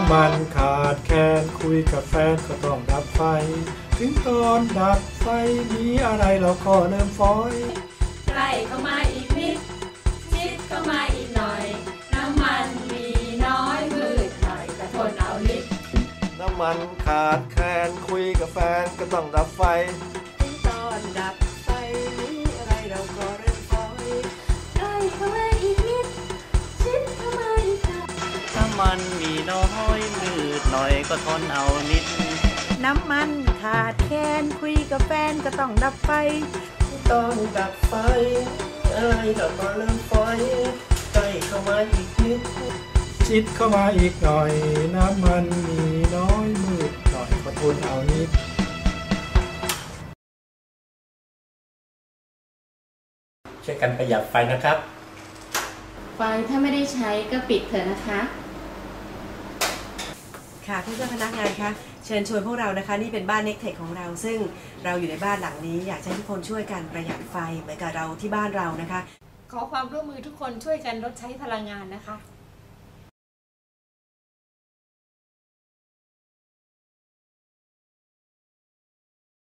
ำมันขาดแคลนคุยกับแฟนก็ต้องดับไฟ ถึงตอนดับไฟมีอะไรเราก็เริ่มฟอยใกล้เข้ามาอีกนิดชิดเข้ามาอีกหน่อย น้ำมันมีน้อยมืดหน่อยแต่ทนเอานิดน้ำมันขาดแคลนคุยกับแฟนก็ต้องดับไฟ ถึงตอนดับ มันมีน้อยมืดหน่อยก็ทนเอานิด น้ำมันขาดแคลนคุยกับแฟนก็ต้องดับไฟตอนดับไฟ อะไรเราก็เริ่มฟอยใกล้เข้ามาอีกนิดชิดเข้ามาอีกหน่อย น้ำมันมีน้อยมืดหน่อยก็ทนเอานิดช่วยกันประหยัดไฟนะครับ ไฟถ้าไม่ได้ใช้ก็ปิดเถอะนะคะ ค่ะเพื่อนๆพนักงานคะเชิญชวนพวกเรานะคะนี่เป็นบ้านเน็กเทคของเรา ซึ่งเราอยู่ในบ้านหลังนี้ อยากให้ทุกคนช่วยกันประหยัดไฟเหมือนกับเราที่บ้านเรานะคะ ขอความร่วมมือทุกคนช่วยกันลดใช้พลังงานนะคะ